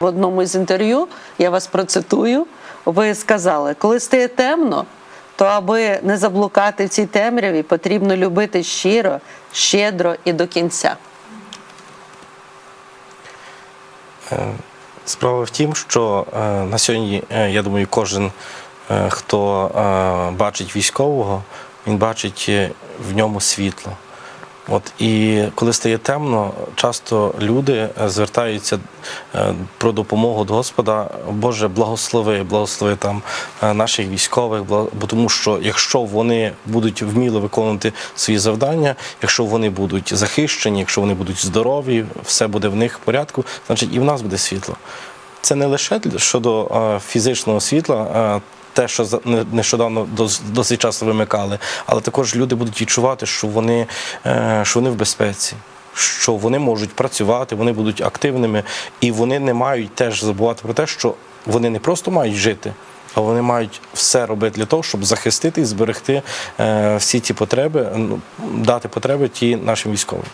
В одному із інтерв'ю я вас процитую. Ви сказали, коли стає темно, то аби не заблукати в цій темряві, потрібно любити щиро, щедро і до кінця. Справа в тім, що е, на сьогодні, е, я думаю, кожен, е, хто е, бачить військового, він бачить е, в ньому світло. От і коли стає темно, часто люди е, звертаються е, про допомогу до Господа. Боже, благослови, благослови там е, наших військових, бо тому що якщо вони будуть вміло виконувати свої завдання, якщо вони будуть захищені, якщо вони будуть здорові, все буде в них в порядку, значить і в нас буде світло. Це не лише щодо фізичного світла, те, що нещодавно дос- досить часто вимикали, але також люди будуть відчувати, що вони, е, що вони в безпеці. Що вони можуть працювати, вони будуть активними, і вони не мають теж забувати про те, що вони не просто мають жити, а вони мають все робити для того, щоб захистити і зберегти е, всі ті потреби, ну, дати потреби ті нашим військовим.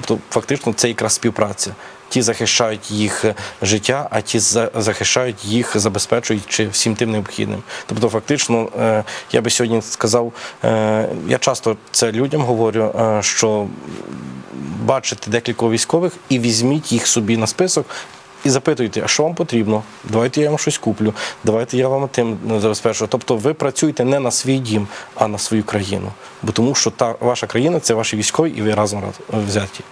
Тобто, фактично, це якраз співпраця. Ті захищають їх життя, а ті за- захищають їх, забезпечуючи всім тим необхідним. Тобто, фактично, е, я би сьогодні сказав, е, я часто це людям говорю, е, що бачите декілька військових і візьміть їх собі на список. І запитуйте, а що вам потрібно? Давайте я вам щось куплю, давайте я вам тим забезпечу. Тобто ви працюєте не на свій дім, а на свою країну. Бо тому що та ваша країна це ваші військові, і ви разом взяті.